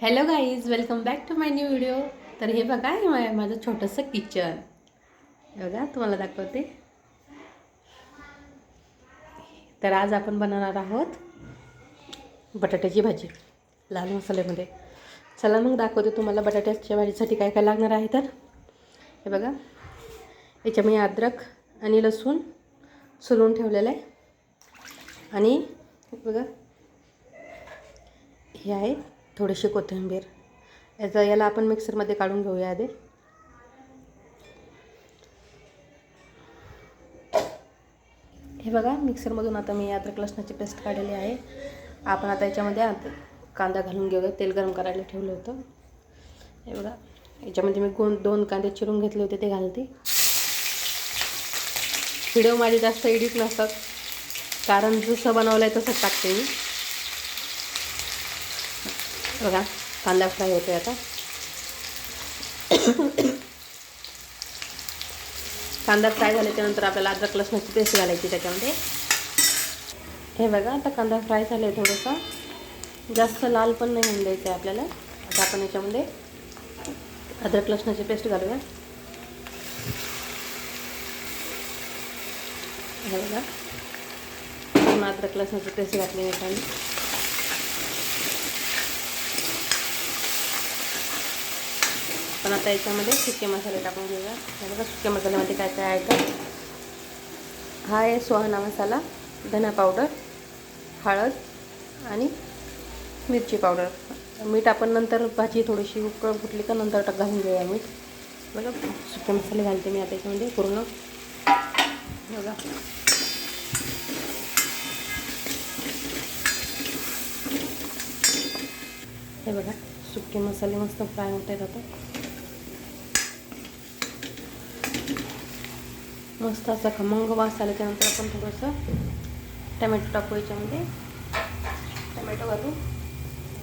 Hello guys welcome back to my new video तर हे बघा हे माझं छोटंसं किचन बघा तुम्हाला दाखवते. तर आज आपण बनवणार आहोत बटाट्याची भाजी लाल मसाल्यामध्ये. चला मग दाखवते तुम्हाला बटाट्याच्या भाजीसाठी काय काय लागणार आहे तर. हे बघा याच्यामध्ये अद्रक आणि लसूण सोलून ठेवलेलं आहे. आणि बघा हे आहे थोडीशी कोथिंबीर. याचा याला आपण मिक्सरमध्ये काढून घेऊया आधी. हे बघा मिक्सरमधून आता मी अद्रक लसणाची पेस्ट काढलेली आहे. आपण आता याच्यामध्ये कांदा घालून घेऊया. तेल गरम करायला ठेवलं होतं. हे बघा याच्यामध्ये मी गोन दोन कांदे चिरून घेतले होते ते घालते. व्हिडिओ माझे जास्त एडिट नसतात कारण जसं बनवलं आहे तसंच टाकते मी. बघा कांदा फ्राय होतोय आता. कांदा फ्राय झाल्याच्यानंतर आपल्याला अद्रक लसणाची पेस्ट घालायची त्याच्यामध्ये. हे बघा आता कांदा फ्राय झाला आहे थोडासा. जास्त लाल पण नाही होऊन द्यायचं आहे आपल्याला. आता आपण याच्यामध्ये अद्रक लसणाची पेस्ट घालूया. हे बघा. पूर्ण अद्रक लसणाची पेस्ट घातली याच्यामध्ये पण आता याच्यामध्ये सुके मसाले टाकून घेऊया. हे बघा सुके मसाल्यामध्ये काय काय आहे का हा आहे सोहाना मसाला धना पावडर हळद आणि मिरची पावडर. मीठ आपण नंतर भाजी थोडीशी उकळ फुटली का नंतर टाक घालून घेऊया मीठ. बघा सुके मसाले घालते मी आता याच्यामध्ये पूर्ण. बघा. हे बघा सुके मसाले मस्त फ्राय होत आहेत आता. मस्त असा खमंग वास आल्याच्यानंतर आपण थोडंसं टमॅटो टाकू याच्यामध्ये. टमॅटो घालू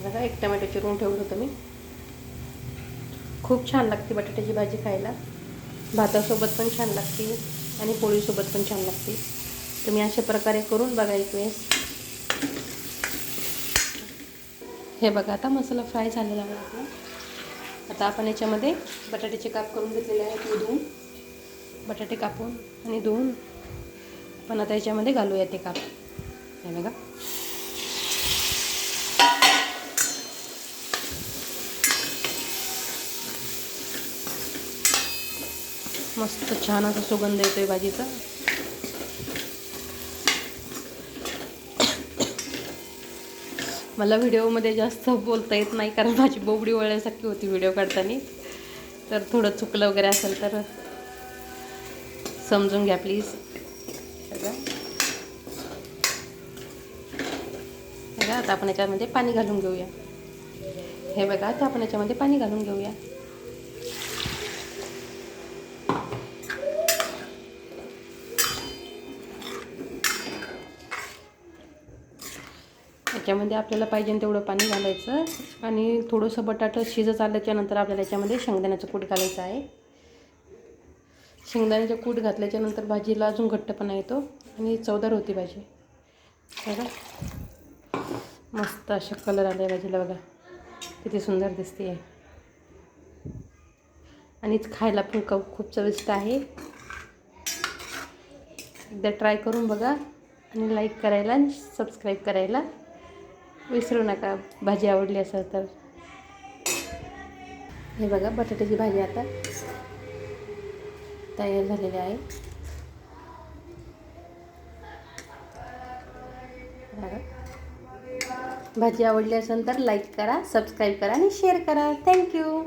बघा एक टमॅटो चिरून ठेवलं होतं मी. खूप छान लागते बटाट्याची भाजी खायला. भातासोबत पण छान लागते आणि पोळीसोबत पण छान लागते तुम्ही अशा प्रकारे करून बघा एक वेळेस. हे बघा आता मसाला फ्राय झालेला आहे आपला. आता आपण याच्यामध्ये बटाट्याचे काप करून घेतलेले आहेत ते बटाटे कापून आणि धुवून आपण आता याच्यामध्ये घालूया ते काप. हे बघा. मस्त छान असा सुगंध येतोय भाजीचा. मला व्हिडिओमध्ये जास्त बोलता येत नाही कारण माझी बोबडी वळल्यासारखी होती व्हिडिओ काढताना. तर थोडं चुकलं वगैरे असेल तर समजून घ्या प्लीज बघा आता आपण याच्यामध्ये पाणी घालून घेऊया. हे बघा आता आपण याच्यामध्ये पाणी घालून घेऊया. याच्यामध्ये आपल्याला पाहिजे तेवढं पाणी घालायचं. आणि थोडंसं बटाटं शिजत आल्याच्यानंतर आपल्याला याच्यामध्ये शेंगदाण्याचं कूट घालायचं आहे. शेंगदाण्याचं कूट घातल्याच्यानंतर भाजीला अजून घट्टपणा येतो आणि चवदार होती भाजी. बघा. मस्त अशा कलर आले भाजीला बघा. किती सुंदर दिसते आहे आणि खायला पण क खूप चविष्ट आहे. एकदा ट्राय करून बघा आणि लाईक करायला आणि सबस्क्राईब करायला. विसरू नका भाजी आवडली असेल तर. हे बघा बटाट्याची भाजी आता. तयार झालेले आहे. भाजी आवडली असेल तर लाईक करा सबस्क्राईब करा आणि शेअर करा. थँक्यू